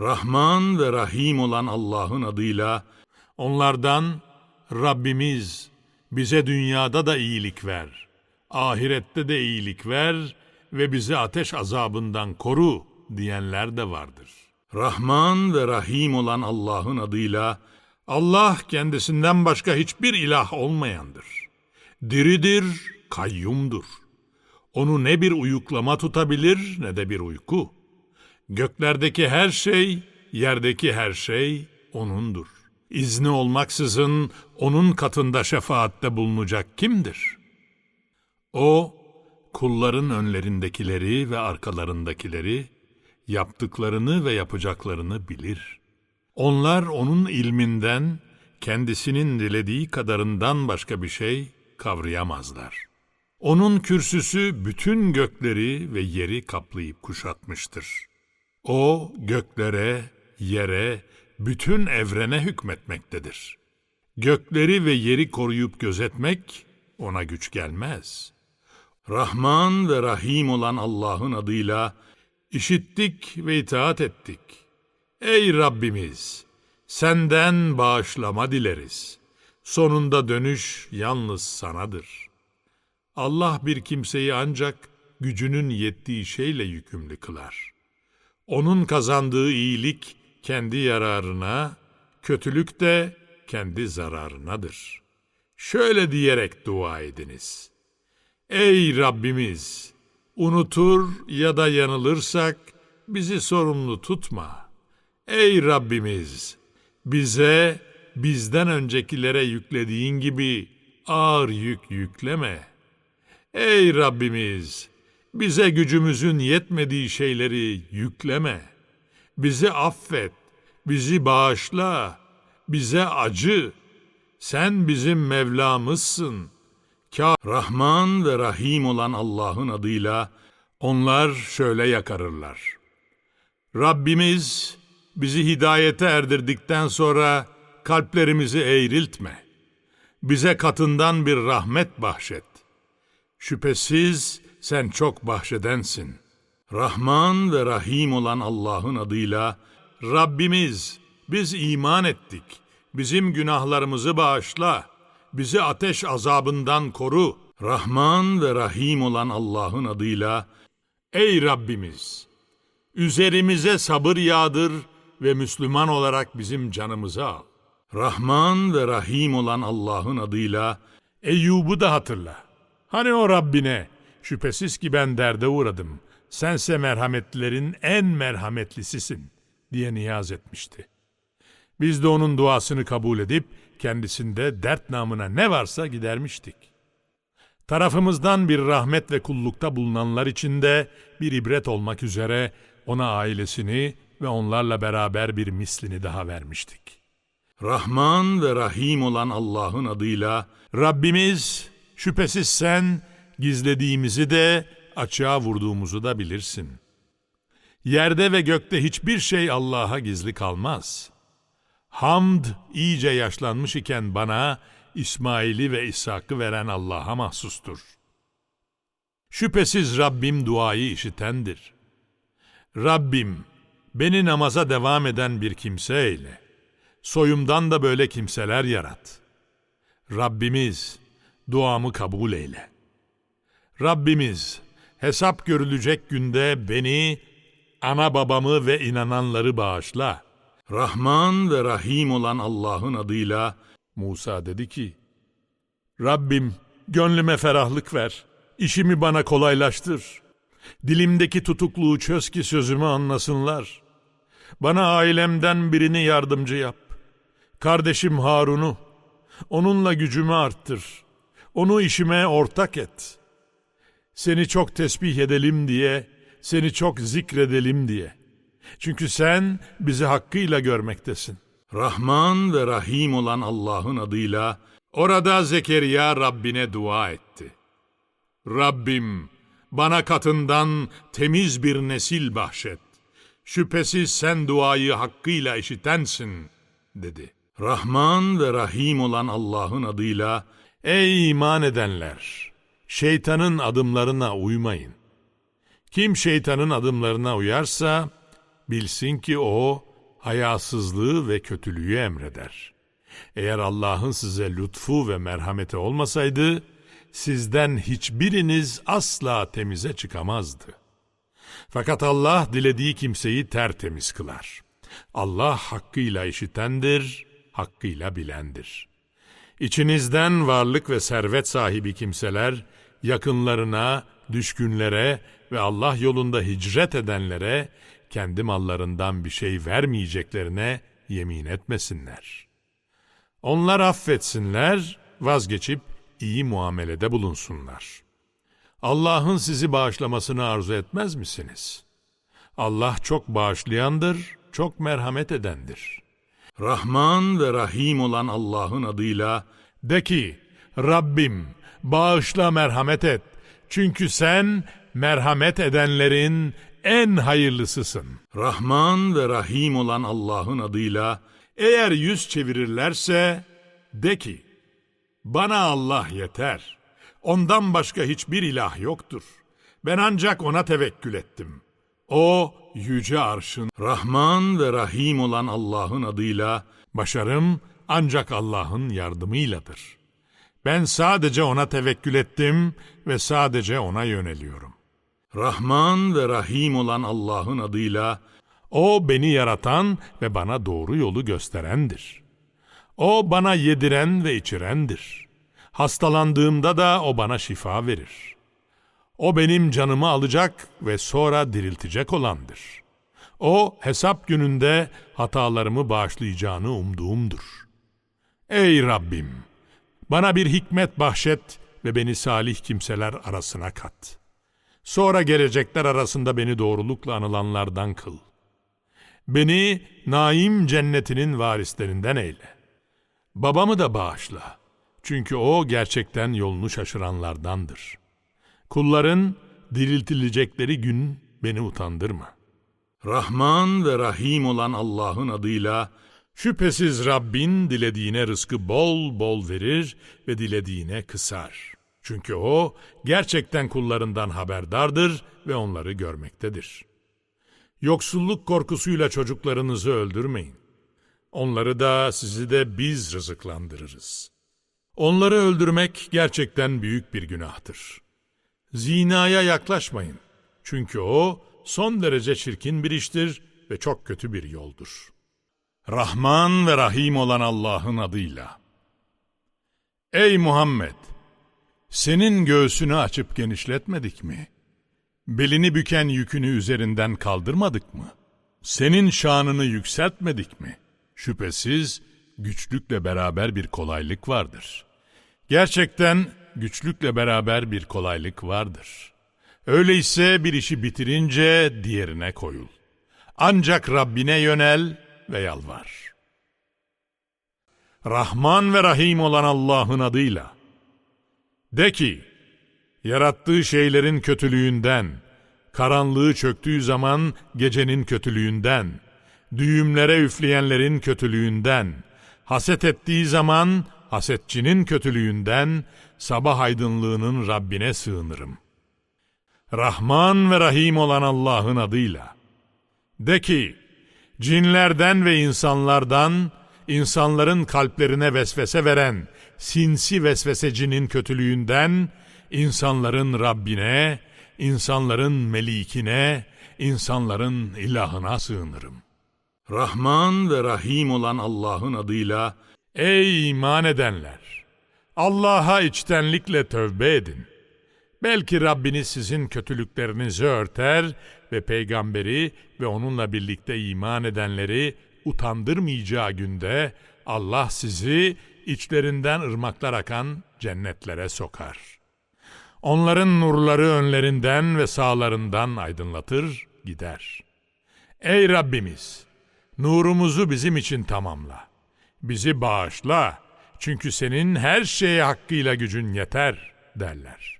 Rahman ve Rahim olan Allah'ın adıyla onlardan Rabbimiz bize dünyada da iyilik ver, ahirette de iyilik ver ve bizi ateş azabından koru diyenler de vardır. Rahman ve Rahim olan Allah'ın adıyla Allah kendisinden başka hiçbir ilah olmayandır. Diridir, kayyumdur. Onu ne bir uyuklama tutabilir ne de bir uyku. Göklerdeki her şey, yerdeki her şey O'nundur. İzni olmaksızın O'nun katında şefaatte bulunacak kimdir? O, kulların önlerindekileri ve arkalarındakileri, yaptıklarını ve yapacaklarını bilir. Onlar O'nun ilminden, kendisinin dilediği kadarından başka bir şey kavrayamazlar. Onun kürsüsü bütün gökleri ve yeri kaplayıp kuşatmıştır. O göklere, yere, bütün evrene hükmetmektedir. Gökleri ve yeri koruyup gözetmek ona güç gelmez. Rahman ve Rahim olan Allah'ın adıyla işittik ve itaat ettik. Ey Rabbimiz! Senden bağışlama dileriz. Sonunda dönüş yalnız sanadır. Allah bir kimseyi ancak gücünün yettiği şeyle yükümlü kılar. Onun kazandığı iyilik kendi yararına, kötülük de kendi zararınadır. Şöyle diyerek dua ediniz. Ey Rabbimiz! Unutur ya da yanılırsak bizi sorumlu tutma. Ey Rabbimiz! Bize bizden öncekilere yüklediğin gibi ağır yük yükleme. Ey Rabbimiz! Bize gücümüzün yetmediği şeyleri yükleme. Bizi affet, bizi bağışla, bize acı. Sen bizim Mevlamızsın. Ka Rahman ve Rahim olan Allah'ın adıyla onlar şöyle yakarırlar. Rabbimiz bizi hidayete erdirdikten sonra kalplerimizi eğriltme. Bize katından bir rahmet bahşet. Şüphesiz sen çok bahşedensin. Rahman ve Rahim olan Allah'ın adıyla Rabbimiz biz iman ettik. Bizim günahlarımızı bağışla. Bizi ateş azabından koru. Rahman ve Rahim olan Allah'ın adıyla Ey Rabbimiz! Üzerimize sabır yağdır ve Müslüman olarak bizim canımızı al. Rahman ve Rahim olan Allah'ın adıyla Eyyub'u da hatırla. Hani o Rabbine, şüphesiz ki ben derde uğradım. Sense merhametlilerin en merhametlisisin diye niyaz etmişti. Biz de onun duasını kabul edip kendisinde dert namına ne varsa gidermiştik. Tarafımızdan bir rahmet ve kullukta bulunanlar için de bir ibret olmak üzere ona ailesini ve onlarla beraber bir mislini daha vermiştik. Rahman ve Rahim olan Allah'ın adıyla Rabbimiz şüphesiz sen gizlediğimizi de açığa vurduğumuzu da bilirsin. Yerde ve gökte hiçbir şey Allah'a gizli kalmaz. Hamd iyice yaşlanmış iken bana İsmail'i ve İshak'ı veren Allah'a mahsustur. Şüphesiz Rabbim duayı işitendir. Rabbim beni namaza devam eden bir kimse eyle. Soyumdan da böyle kimseler yarat. Rabbimiz duamı kabul eyle. Rabbimiz hesap görülecek günde beni, ana babamı ve inananları bağışla. Rahman ve Rahim olan Allah'ın adıyla Musa dedi ki, Rabbim gönlüme ferahlık ver, işimi bana kolaylaştır. Dilimdeki tutukluğu çöz ki sözümü anlasınlar. Bana ailemden birini yardımcı yap. Kardeşim Harun'u, onunla gücümü arttır. Onu işime ortak et. Seni çok tesbih edelim diye, seni çok zikredelim diye. Çünkü sen bizi hakkıyla görmektesin. Rahman ve Rahim olan Allah'ın adıyla orada Zekeriya Rabbine dua etti. Rabbim bana katından temiz bir nesil bahşet. Şüphesiz sen duayı hakkıyla işitensin, dedi. Rahman ve Rahim olan Allah'ın adıyla, Ey iman edenler! Şeytanın adımlarına uymayın. Kim şeytanın adımlarına uyarsa, bilsin ki o, hayasızlığı ve kötülüğü emreder. Eğer Allah'ın size lütfu ve merhameti olmasaydı, sizden hiçbiriniz asla temize çıkamazdı. Fakat Allah dilediği kimseyi tertemiz kılar. Allah hakkıyla işitendir, hakkıyla bilendir. İçinizden varlık ve servet sahibi kimseler, yakınlarına, düşkünlere ve Allah yolunda hicret edenlere kendi mallarından bir şey vermeyeceklerine yemin etmesinler. Onlar affetsinler, vazgeçip iyi muamelede bulunsunlar. Allah'ın sizi bağışlamasını arzu etmez misiniz? Allah çok bağışlayandır, çok merhamet edendir. Rahman ve Rahim olan Allah'ın adıyla de ki, Rabbim bağışla merhamet et. Çünkü sen merhamet edenlerin en hayırlısısın. Rahman ve Rahim olan Allah'ın adıyla eğer yüz çevirirlerse de ki, bana Allah yeter. Ondan başka hiçbir ilah yoktur. Ben ancak ona tevekkül ettim. O yüce arşın Rahman ve Rahim olan Allah'ın adıyla başarım ancak Allah'ın yardımıyladır. Ben sadece ona tevekkül ettim ve sadece ona yöneliyorum. Rahman ve Rahim olan Allah'ın adıyla o beni yaratan ve bana doğru yolu gösterendir. O bana yediren ve içirendir. Hastalandığımda da o bana şifa verir. O benim canımı alacak ve sonra diriltecek olandır. O hesap gününde hatalarımı bağışlayacağını umduğumdur. Ey Rabbim! Bana bir hikmet bahşet ve beni salih kimseler arasına kat. Sonra gelecekler arasında beni doğrulukla anılanlardan kıl. Beni naim cennetinin varislerinden eyle. Babamı da bağışla. Çünkü o gerçekten yolunu şaşıranlardandır. Kulların diriltilecekleri gün beni utandırma. Rahman ve Rahim olan Allah'ın adıyla şüphesiz Rabbin dilediğine rızkı bol bol verir ve dilediğine kısar. Çünkü o gerçekten kullarından haberdardır ve onları görmektedir. Yoksulluk korkusuyla çocuklarınızı öldürmeyin. Onları da sizi de biz rızıklandırırız. Onları öldürmek gerçekten büyük bir günahtır. Zinaya yaklaşmayın. Çünkü o son derece çirkin bir iştir ve çok kötü bir yoldur. Rahman ve Rahim olan Allah'ın adıyla. Ey Muhammed! Senin göğsünü açıp genişletmedik mi? Belini büken yükünü üzerinden kaldırmadık mı? Senin şanını yükseltmedik mi? Şüphesiz güçlükle beraber bir kolaylık vardır. Gerçekten güçlükle beraber bir kolaylık vardır. Öyleyse bir işi bitirince diğerine koyul. Ancak Rabbine yönel ve yalvar. Rahman ve Rahim olan Allah'ın adıyla. De ki, yarattığı şeylerin kötülüğünden, karanlığı çöktüğü zaman gecenin kötülüğünden, düğümlere üfleyenlerin kötülüğünden, haset ettiği zaman hasetçinin kötülüğünden, sabah aydınlığının Rabbine sığınırım. Rahman ve Rahim olan Allah'ın adıyla. De ki, cinlerden ve insanlardan, insanların kalplerine vesvese veren sinsi vesvesecinin kötülüğünden, insanların Rabbine, insanların melikine, insanların ilahına sığınırım. Rahman ve Rahim olan Allah'ın adıyla, Ey iman edenler! Allah'a içtenlikle tövbe edin. Belki Rabbiniz sizin kötülüklerinizi örter ve peygamberi ve onunla birlikte iman edenleri utandırmayacağı günde Allah sizi içlerinden ırmaklar akan cennetlere sokar. Onların nurları önlerinden ve sağlarından aydınlatır gider. Ey Rabbimiz! Nurumuzu bizim için tamamla. Bizi bağışla. Çünkü senin her şeye hakkıyla gücün yeter derler.